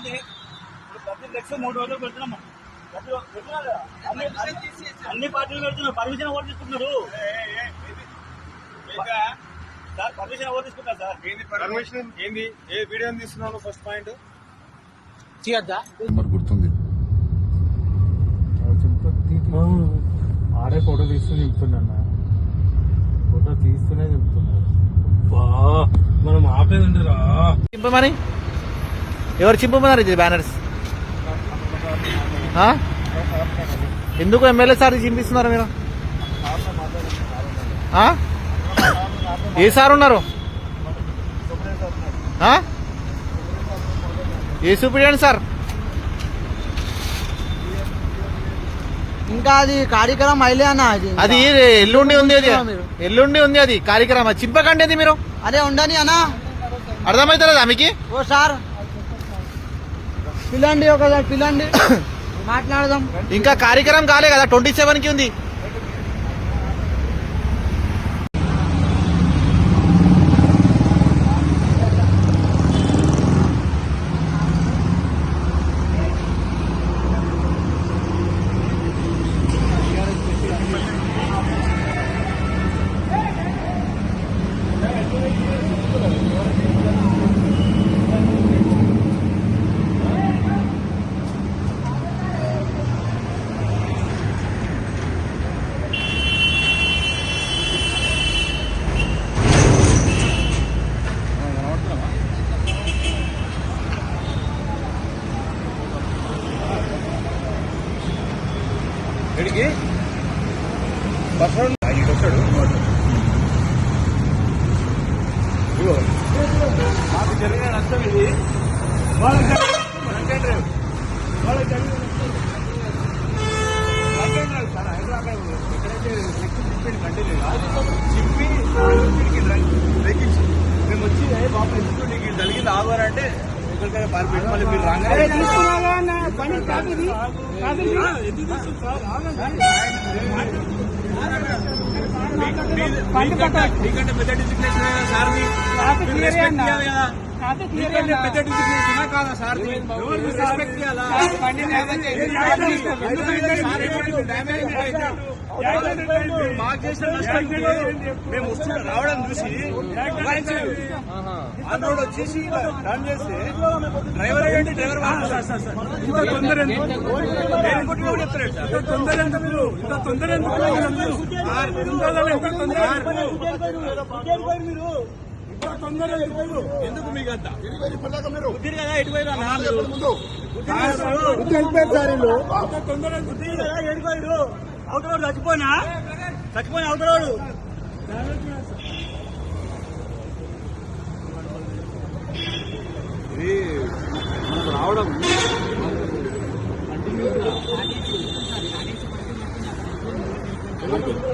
మాది ఇప్పుడు ప్రతి ఫ్లెక్స్ మూడు రోజులు పెడుతున్నాం ప్రతి పెడుతున్నారు. అన్ని పార్టీలు పెడుతున్నారు. పర్మిషన్ ఎవరు తీసుకుంటున్నారు? సార్ పర్మిషన్ ఎవరు తీసుకుంటారు సార్? ఏంది పర్మిషన్? ఏంది? ఏ వీడియో తీస్తున్నావు ఫస్ట్ పాయింట్? మరి గుర్తుంది. ఆడే ఫోటో తీస్తూ నింపుతున్నా ఫోటో తీస్తూనే నింపుతున్నాడు బా మనం ఆపేదండి రా. చింపమని ఎవరు చింపమన్నారు ఇది బ్యానర్స్? ఎందుకు ఎమ్మెల్యే సార్ చింపిస్తున్నారు మీరు? ఏ సార్ ఉన్నారు? ఏ సూపరింటెండెంట్ సార్? ఇంకా అది కార్యక్రమం అయిలే అన్న అది అది ఎల్లుండి ఉంది అది? ఎల్లుండి ఉంది. అది కార్యక్రమం. చింపకండి అది మీరు. అరే ఉండని అన్న. అర్థమవుతలేదా మీకు? ఓ సార్. పిల్లండి ఒకసారి పిల్లండి. మాట్లాడదాం. ఇంకా కార్యక్రమం కాలే కదా ట్వంటీ సెవెన్కి ఉంది. ఎడికి బస్ ఆయన వస్తాడు. ఇదిగో. మాకు జరిగిన నష్టం ఇది. వాళ్ళకి జరిగిన వాళ్ళకి జరిగిన నష్టం సార్, హైదరాబాద్ మేము వచ్చి బాబు ఎందుకు నీకు జరిగింది? ఆగారంటే మీరు మీకంటే పెద్ద డిసిగ్నేషన్ సార్ రెస్పెక్ట్ చేయాలి కదా. మాకు చేసిన నష్టానికి మేము వస్తున్న రావడం చూసి రోడ్ వచ్చేసి టర్న్ చేస్తే డ్రైవర్ ఏంటి? డ్రైవర్ ఇంత తొందర చెప్తారు సార్. ఇంత తొందర ఎందుకు? మీరు? ఇంత తొందర ఇంత తొందర ఎందుకు? ఇంత తొందర ఎందుకు? ఎందుకు మీకు అంత బుద్ధిని కదా ఎటు పోయినా నాలుగు. ఇంత తొందర ఎందుకు? బుద్ధిని కదా ఎడిపోయాడు అవతలవాడు చచ్చిపోయినా? చచ్చిపోయిన అవతలవాడు ఇది మనకు రావడం.